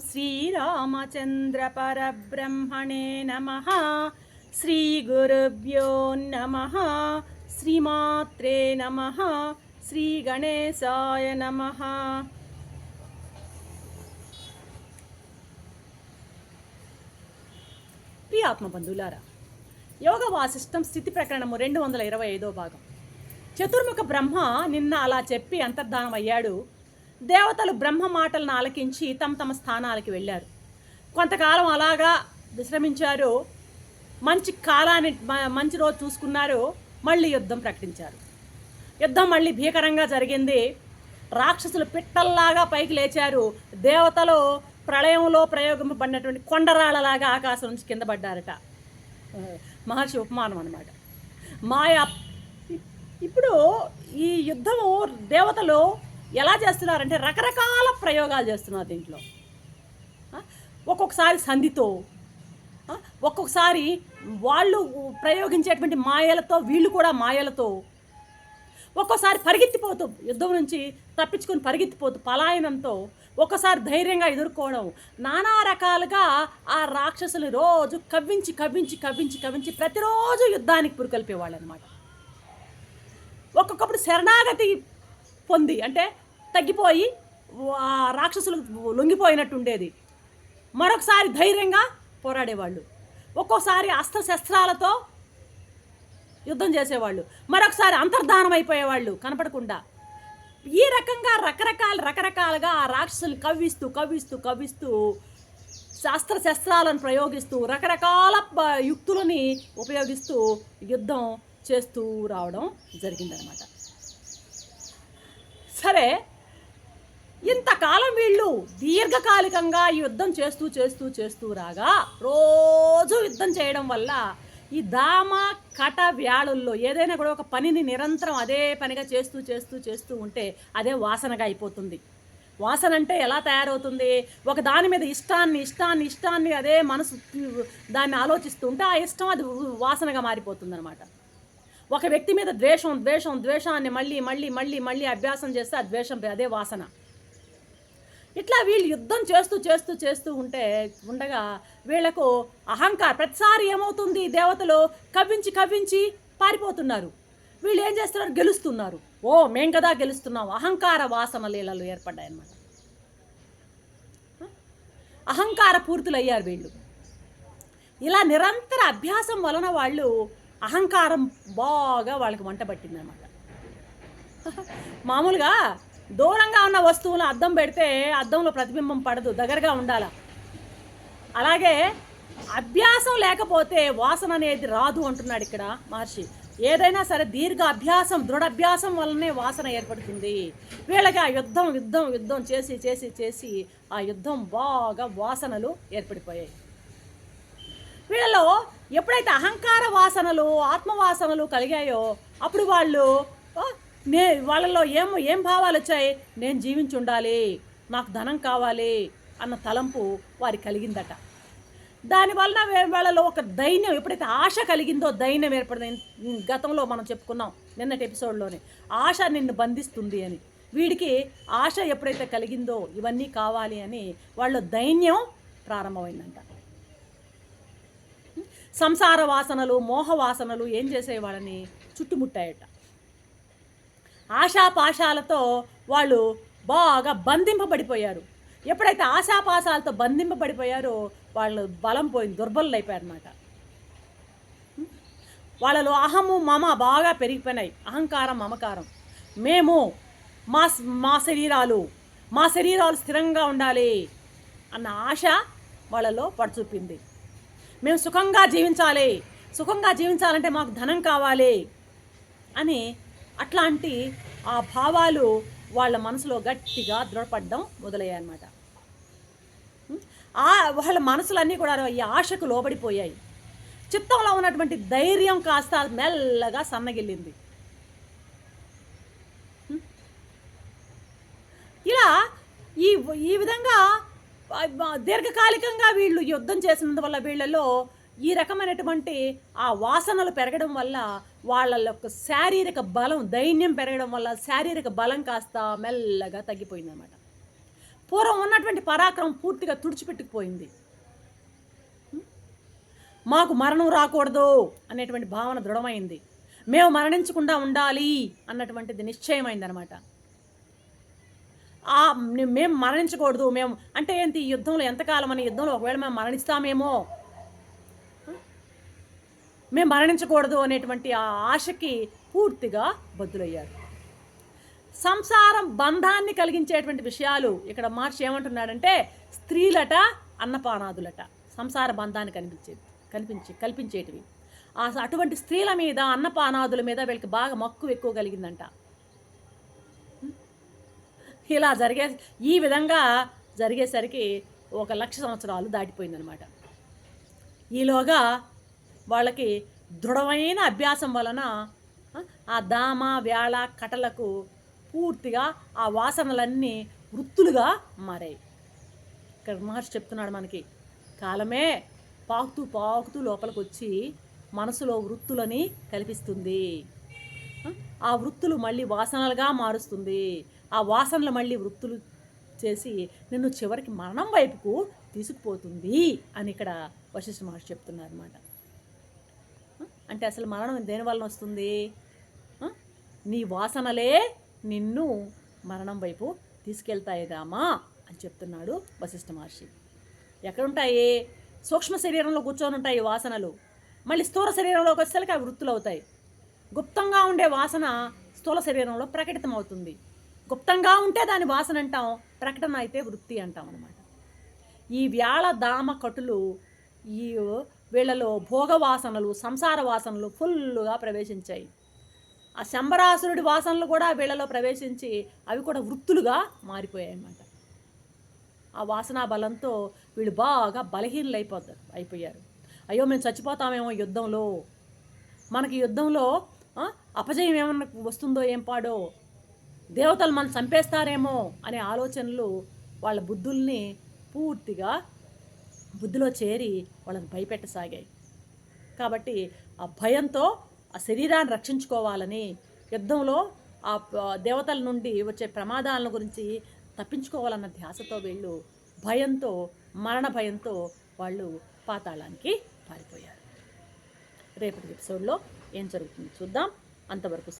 శ్రీరామచంద్రపరబ్రహ్మణే నమ. శ్రీగురుభ్యో నమ. శ్రీమాత్రే నమ. శ్రీగణేశాయ నమ. ప్రియ ఆత్మబంధువులారా యోగ వాసిష్టం స్థితి ప్రకరణము రెండు వందల ఇరవై ఐదో భాగం. చతుర్ముఖ బ్రహ్మ నిన్న అలా చెప్పి అంతర్ధానం అయ్యాడు దేవతలు బ్రహ్మ మాటలను ఆలకించి తమ తమ స్థానాలకి వెళ్ళారు. కొంతకాలం అలాగా విశ్రమించారు. మంచి కాలాన్ని మంచి రోజు చూసుకున్నారు. మళ్ళీ యుద్ధం ప్రకటించారు. యుద్ధం మళ్ళీ భీకరంగా జరిగింది. రాక్షసులు పిట్టల్లాగా పైకి లేచారు. దేవతలు ప్రళయంలో ప్రయోగింపబడినటువంటి కొండరాళ్ళలాగా ఆకాశం నుంచి కింద పడ్డారట. మహర్షి ఉపమానం అనమాట మాయా ఇప్పుడు ఈ యుద్ధము దేవతలు ఎలా చేస్తున్నారంటే రకరకాల ప్రయోగాలు చేస్తున్నారు దీంట్లో. ఒక్కొక్కసారి సంధితో ఒక్కొక్కసారి వాళ్ళు ప్రయోగించేటువంటి మాయలతో వీళ్ళు కూడా మాయలతో ఒక్కోసారి పరిగెత్తిపోతూ యుద్ధం నుంచి తప్పించుకొని పరిగెత్తిపోతూ పలాయనంతో ఒక్కసారి ధైర్యంగా ఎదుర్కోవడం నానా రకాలుగా ఆ రాక్షసులు రోజు కవ్వించి కవ్వించి కవ్వించి కవ్వించి ప్రతిరోజు యుద్ధానికి పురికొల్పేవాళ్ళు అనమాట ఒక్కొక్కప్పుడు శరణాగతి పొంది. అంటే తగ్గిపోయి రాక్షసులు లొంగిపోయినట్టు ఉండేది మరొకసారి ధైర్యంగా పోరాడేవాళ్ళు. ఒక్కోసారి అస్త్రశస్త్రాలతో యుద్ధం చేసేవాళ్ళు. మరొకసారి అంతర్ధానం అయిపోయేవాళ్ళు కనపడకుండా. ఈ రకంగా రకరకాల రకరకాలుగా ఆ రాక్షసులు కవ్విస్తూ కవ్విస్తూ కవ్విస్తూ శాస్త్ర శస్త్రాలను ప్రయోగిస్తూ రకరకాల యుక్తులని ఉపయోగిస్తూ యుద్ధం చేస్తూ రావడం జరిగిందనమాట. సరే ఇంతకాలం వీళ్ళు దీర్ఘకాలికంగా ఈ యుద్ధం చేస్తూ చేస్తూ చేస్తూ రాగా రోజు యుద్ధం చేయడం వల్ల ఈ దామ కట వ్యాళుల్లో ఏదైనా కూడా ఒక పనిని నిరంతరం అదే పనిగా చేస్తూ చేస్తూ చేస్తూ ఉంటే అదే వాసనగా అయిపోతుంది. వాసన అంటే ఎలా తయారవుతుంది? ఒక దాని మీద ఇష్టాన్ని ఇష్టాన్ని ఇష్టాన్ని అదే మనసు దాన్ని ఆలోచిస్తూ ఉంటే ఆ ఇష్టం అది వాసనగా మారిపోతుంది అనమాట ఒక వ్యక్తి మీద ద్వేషం ద్వేషం ద్వేషాన్ని మళ్ళీ మళ్ళీ మళ్ళీ మళ్ళీ అభ్యాసం చేస్తే ఆ ద్వేషం అదే వాసన. ఇట్లా వీళ్ళు యుద్ధం చేస్తూ చేస్తూ చేస్తూ ఉంటే ఉండగా వీళ్ళకు అహంకారం ప్రతిసారి ఏమవుతుంది? దేవతలు కవ్వించి కవ్వించి పారిపోతున్నారు. వీళ్ళు ఏం చేస్తున్నారు? గెలుస్తున్నారు. ఓ మేం కదా గెలుస్తున్నాం. అహంకార వాసన లీలలు ఏర్పడ్డాయన్నమాట. అహంకార పూర్తులయ్యారు వీళ్ళు. ఇలా నిరంతర అభ్యాసం వలన వాళ్ళు అహంకారం బాగా వాళ్ళకి వంట పట్టిందనమాట మామూలుగా దూరంగా ఉన్న వస్తువులు అద్దం పెడితే అద్దంలో ప్రతిబింబం పడదు దగ్గరగా ఉండాల. అలాగే అభ్యాసం లేకపోతే వాసన అనేది రాదు అంటున్నాడు ఇక్కడ మహర్షి. ఏదైనా సరే దీర్ఘ అభ్యాసం దృఢభ్యాసం వల్లనే వాసన ఏర్పడుతుంది. వీళ్ళకి ఆ యుద్ధం యుద్ధం యుద్ధం చేసి చేసి చేసి ఆ యుద్ధం బాగా వాసనలు ఏర్పడిపోయాయి. వీళ్ళలో ఎప్పుడైతే అహంకార వాసనలు ఆత్మవాసనలు కలిగాయో అప్పుడు వాళ్ళు నే వాళ్ళలో ఏం ఏం భావాలు వచ్చాయి? నేను జీవించి ఉండాలి నాకు ధనం కావాలి అన్న తలంపు వారికి కలిగిందట. దానివల్ల వాళ్ళలో ఒక దైన్యం ఎప్పుడైతే ఆశ కలిగిందో దైన్యం ఏర్పడింది. గతంలో మనం చెప్పుకున్నాం నిన్నటి ఎపిసోడ్లోనే ఆశ నిన్ను బంధిస్తుంది అని. వీడికి ఆశ ఎప్పుడైతే కలిగిందో ఇవన్నీ కావాలి అని వాళ్ళ దైన్యం ప్రారంభమైందంట. సంసార వాసనలు మోహ వాసనలు ఏం చేసే వాళ్ళని చుట్టుముట్టాయట. ఆశాపాశాలతో వాళ్ళు బాగా బంధింపబడిపోయారు. ఎప్పుడైతే ఆశాపాశాలతో బంధింపబడిపోయారో వాళ్ళు బలం పోయింది దుర్బలు అయిపోయారు అనమాట వాళ్ళలో అహము మమ బాగా పెరిగిపోయినాయి. అహంకారం మమకారం. మేము మా మా శరీరాలు మా శరీరాలు స్థిరంగా ఉండాలి అన్న ఆశ వాళ్ళలో పడుచూపింది. మేము సుఖంగా జీవించాలి. సుఖంగా జీవించాలంటే మాకు ధనం కావాలి. అని అట్లాంటి ఆ భావాలు వాళ్ళ మనసులో గట్టిగా దృఢపడడం మొదలయ్యాయి అన్నమాట ఆ వాళ్ళ మనసులన్నీ కూడా ఈ ఆశకు లోబడిపోయాయి. చిత్తంలో ఉన్నటువంటి ధైర్యం కాస్త మెల్లగా సన్నగిల్లింది. ఇలా ఈ ఈ విధంగా దీర్ఘకాలికంగా వీళ్ళు యుద్ధం చేసినందువల్ల వీళ్ళలో ఈ రకమైనటువంటి ఆ వాసనలు పెరగడం వల్ల వాళ్ళ యొక్క శారీరక బలం దైన్యం పెరగడం వల్ల శారీరక బలం కాస్త మెల్లగా తగ్గిపోయిందనమాట పూర్వం ఉన్నటువంటి పరాక్రమం పూర్తిగా తుడిచిపెట్టుకుపోయింది. మాకు మరణం రాకూడదు అనేటువంటి భావన దృఢమైంది. మేము మరణించకుండా ఉండాలి అన్నటువంటిది నిశ్చయమైందనమాట మేము మరణించకూడదు. మేము అంటే ఏంటి ఈ యుద్ధంలో ఎంతకాలం అని యుద్ధంలో ఒకవేళ మేము మరణిస్తామేమో? మేము మరణించకూడదు అనేటువంటి ఆ ఆశకి పూర్తిగా బద్దులయ్యారు. సంసారం బంధాన్ని కలిగించేటువంటి విషయాలు ఇక్కడ మహర్షి ఏమంటున్నాడంటే స్త్రీలట అన్నపానాదులట. సంసార బంధాన్ని కనిపించేది కనిపించి కల్పించేటివి. అటువంటి స్త్రీల మీద అన్నపానాదుల మీద వీళ్ళకి బాగా మక్కువ ఎక్కువ కలిగిందంట. ఇలా జరిగే ఈ విధంగా జరిగేసరికి ఒక లక్ష సంవత్సరాలు దాటిపోయిందనమాట ఈలోగా వాళ్ళకి దృఢమైన అభ్యాసం వలన ఆ, దామ వేళ కటలకు పూర్తిగా ఆ వాసనలన్నీ వృత్తులుగా మారాయి. ఇక్కడ మహర్షి చెప్తున్నాడు మనకి కాలమే పాకుతూ పాకుతూ లోపలికి వచ్చి మనసులో వృత్తులని కల్పిస్తుంది. ఆ వృత్తులు మళ్ళీ వాసనలుగా మారుస్తుంది. ఆ వాసనలు మళ్ళీ వృత్తులు చేసి నిన్ను చివరికి మరణం వైపుకు తీసుకుపోతుంది అని ఇక్కడ వశిష్ఠ మహర్షి చెప్తున్నారు అనమాట అంటే అసలు మరణం దేని వలన వస్తుంది? నీ వాసనలే నిన్ను మరణం వైపు తీసుకెళ్తాయి రామా అని చెప్తున్నాడు వశిష్ఠ మహర్షి. ఎక్కడుంటాయి? సూక్ష్మ శరీరంలో కూర్చొని ఉంటాయి ఈ వాసనలు. మళ్ళీ స్థూల శరీరంలోకి వచ్చేసరికి అవి వృత్తులు అవుతాయి గుప్తంగా ఉండే వాసన స్థూల శరీరంలో ప్రకటితమవుతుంది. గుప్తంగా ఉంటే దాని వాసన అంటాం ప్రకటన అయితే వృత్తి అంటాం అనమాట ఈ వ్యాళ దామ కటులు ఈ వీళ్ళలో భోగ వాసనలు సంసార వాసనలు ఫుల్లుగా ప్రవేశించాయి. ఆ శంబరాసురుడి వాసనలు కూడా వీళ్ళలో ప్రవేశించి అవి కూడా వృత్తులుగా మారిపోయాయి అన్నమాట. ఆ వాసనా బలంతో వీళ్ళు బాగా బలహీనలైపోతారు అయిపోయారు. అయ్యో మేము చచ్చిపోతామేమో యుద్ధంలో. మనకి యుద్ధంలో అపజయం ఏమన్నా వస్తుందో ఏం పాడో దేవతలు మనం చంపేస్తారేమో అనే ఆలోచనలు వాళ్ళ బుద్ధుల్ని పూర్తిగా బుద్ధిలో చేరి వాళ్ళని భయపెట్టసాగాయి. కాబట్టి ఆ భయంతో ఆ శరీరాన్ని రక్షించుకోవాలని యుద్ధంలో ఆ దేవతల నుండి వచ్చే ప్రమాదాల గురించి తప్పించుకోవాలన్న ధ్యాసతో వీళ్ళు భయంతో మరణ భయంతో వాళ్ళు పాతాళానికి పారిపోయారు. రేపటి ఎపిసోడ్లో ఏం జరుగుతుంది చూద్దాం. అంతవరకు